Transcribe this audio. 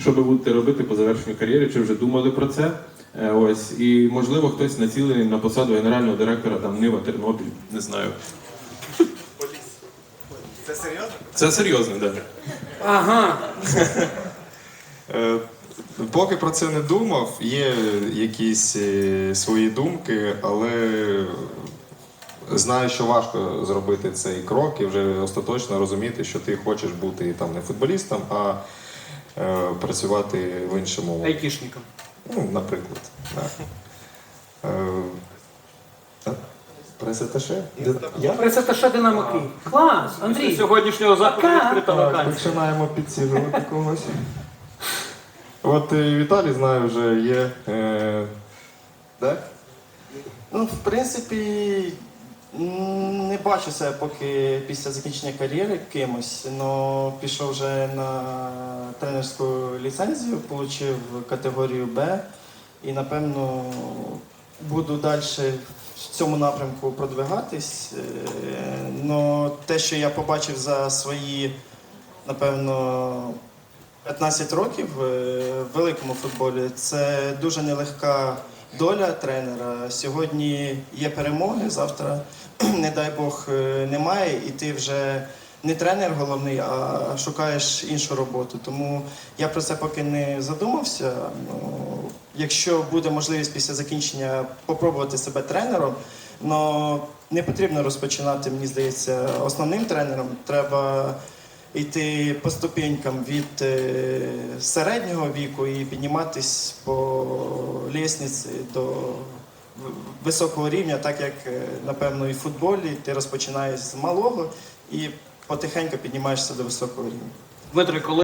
Що ви будете робити по завершенню кар'єри? Чи вже думали про це? Е, Ось і можливо хтось націлений на посаду генерального директора там Нива Тернопіль, не знаю. Це серйозно? Це серйозно, так. Ага. Е, Поки про це не думав, є якісь е, свої думки, але знаю, що важко зробити цей крок і вже остаточно розуміти, що ти хочеш бути там не футболістом, а працювати в іншому. Айтішником. Ну, наприклад. Так. Е. Пресеташе? Динамо Київ. Клас, Андрій. сьогоднішнього заходу відкрита вакансія. починаємо підсіжувати когось. От е, Віталій знаю, вже є. Е, так? Ну, в принципі, не бачу себе поки після закінчення кар'єри кимось, але пішов вже на тренерську ліцензію, отримав категорію Б і напевно буду далі в цьому напрямку продвигатись. Але те, що я побачив за свої, напевно, 15 років е, в великому футболі, це дуже нелегка доля тренера. Сьогодні є перемоги, завтра, не дай Бог, е, немає, і ти вже не тренер головний, а шукаєш іншу роботу. Тому я про це поки не задумався. Ну, якщо буде можливість після закінчення попробувати себе тренером, но не потрібно розпочинати, мені здається, основним тренером. Треба йти по ступенькам від е, середнього віку і підніматись по лісниці до високого рівня, так як, е, напевно, і в футболі ти розпочинаєш з малого і потихеньку піднімаєшся до високого рівня. Дмитро, коли